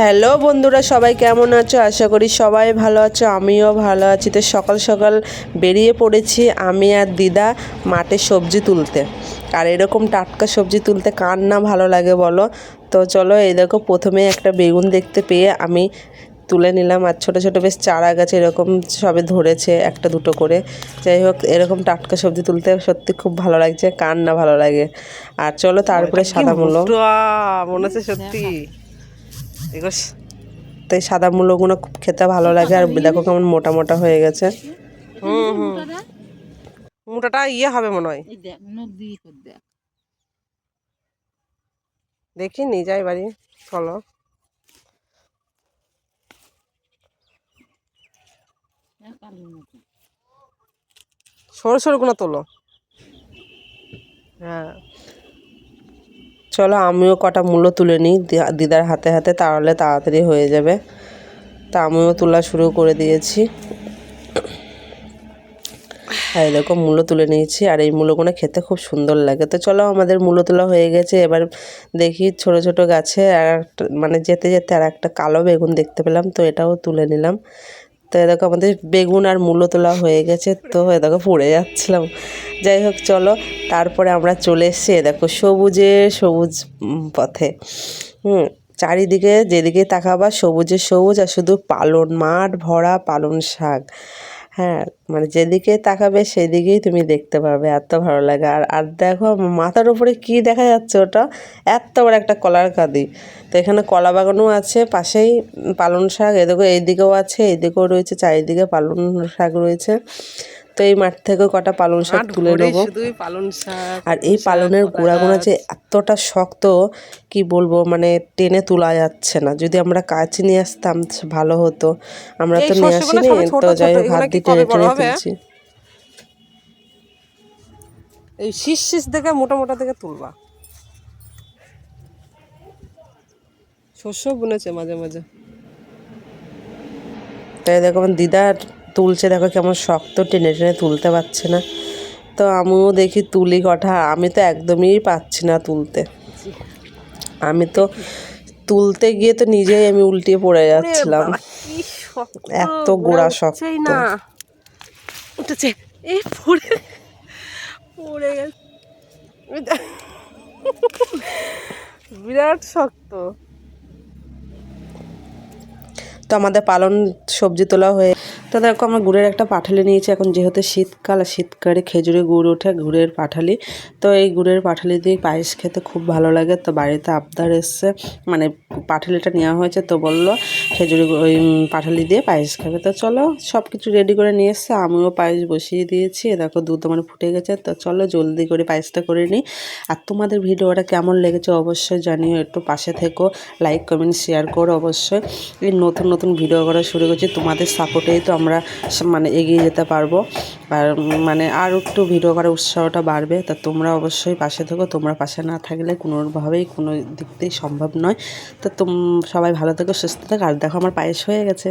Hello বন্ধুরা সবাই কেমন আছো? আশা করি সবাই ভালো আছো আমিও ভালো আছি। তো সকাল সকাল বেরিয়ে পড়েছি আমি আর দিদা মাঠে সবজি তুলতে। আর এরকম টাটকা সবজি তুলতে কার না ভালো লাগে বলো? তো চলো এই দেখো প্রথমে একটা বেগুন দেখতে পেয়ে আমি তুলে নিলাম। আর ছোটো ছোটো বেশ চারা গাছ এরকম সবে ধরেছে একটা দুটো করে। যাই হোক এরকম টাটকা সবজি তুলতে সত্যি খুব ভালো লাগছে কার না ভালো লাগে। আর চলো তারপরে সাদা মূলো। মনে হচ্ছে সত্যি। এগুলো স- তো এই সাদা মূলোগুলো খুব খেতে ভালো লাগে আর দেখো কেমন মোটা মোটা হয়ে গেছে। হুম হুম। মোটাটা? ইয়ে হবে মনে হয়। দেখ নদী দেখি। নিয়ে যাই বাড়ি চলো। আলুর সরু সরুগুলো তোলো। হ্যাঁ। চলো আমিও কটা মূল্য তুলে নিই। দিদার হাতে হাতে তাহলে তাড়াতাড়ি হয়ে যাবে। তা আমিও তোলা শুরু করে দিয়েছি। আর দেখো মূলো তুলে নিয়েছি। আর এই মূলোগুলো খেতে খুব সুন্দর লাগে। তো চলো, আমাদের মূলো তোলা হয়ে গেছে। এবার দেখি ছোট ছোট গাছে আর মানে যেতে যেতে আর একটা কালো বেগুন দেখতে পেলাম। তো এটাও তুলে নিলাম। তো এ দেখো আমাদের বেগুন আর মূলো তোলা হয়ে গেছে, তো এ দেখো পড়ে যাচ্ছিলাম। যাই হোক, চলো, তারপরে আমরা চলে এসছি, এ দেখো সবুজে, সবুজ পথে। হুম, চারিদিকে যেদিকে তাকাবা সবুজে সবুজ আর শুধু পালন মাঠ ভরা পালন শাক। হ্যাঁ মানে যেদিকে তাকাবে সেদিকেই তুমি দেখতে পাবে, এত ভালো লাগে। আর আর দেখো, মাথার উপরে কি দেখা যাচ্ছে ওটা? এত বড় একটা কলার কাঁদি। তো এখানে কলা বাগানও আছে, পাশেই পালন শাক এদিকে এইদিকেও আছে এইদিকেও রয়েছে, চারিদিকে পালন শাক রয়েছে। তো এই মাঠ থেকে কটা পালন শাক তুলে নেব। আর এই পালনের গোড়াগুলো যে এতটা শক্ত কি বলব মানে টেনে তোলা যাচ্ছে না। যদি আমরা কাছে নিয়ে আসতাম ভালো হতো। আমরা তো নিয়ে আসিনি তো যাই হোক হাত দিয়ে টেনে টেনে তুলছি। এই শীষ শীষ দেখে মোটা মোটা থেকে তুলবা। শস্য বুনেছে মাঝে মাঝে। তাই দেখো আমার দিদা তুলছে দেখো কেমন শক্ত টেনে টেনে তুলতে পারছে না। তো আমিও দেখি তুলি কঠা আমি তো একদমই পাচ্ছি না তুলতে। আমি তো তুলতে গিয়ে তো নিজেই আমি উল্টিয়ে পড়ে যাচ্ছিলাম। এত গোড়া শক্ত। না। উঠেছে। এই পড়ে পড়ে গেছে। বিরাট শক্ত। তো আমাদের পালন সবজি তোলা হয়ে তো দেখো, আমরা গুড়ের একটা পাঠালি নিয়েছি। এখন যেহেতু শীতকাল, আর শীতকালে খেজুরে গুড় ওঠে গুড়ের পাঠালি। তো এই গুড়ের পাঠালি দিয়ে পায়েস খেতে খুব ভালো লাগে। তো বাড়িতে আবদার এসছে মানে পাঠালিটা নেওয়া হয়েছে, তো বলল খেজুরি ওই পাঠালি দিয়ে পায়েস খাবে। তো চলো সব কিছু রেডি করে নিয়ে এসছে। আমিও পায়েস বসিয়ে দিয়েছি। দেখো, দুধ আমার ফুটে গেছে। তো চলো, জলদি করে পায়েসটা করে নিই। আর তোমাদের ভিডিওটা কেমন লেগেছে অবশ্যই জানিও। একটু পাশে থেকো লাইক কমেন্ট শেয়ার করো অবশ্যই। এই নতুন নতুন ভিডিও করা শুরু করছি। তোমাদের সাপোর্টেই তো আমরা মানে এগিয়ে যেতে পারব। আর মানে আর একটু ভিডিও করার উৎসাহটা বাড়বে। তা তোমরা অবশ্যই পাশে থেকো। তোমরা পাশে না থাকলে কোনোভাবেই কোনো দিক দিয়েই সম্ভব নয়। তো তোম সবাই ভালো থেকো, সুস্থ থাকো। আর দেখো আমার পায়েস হয়ে গেছে।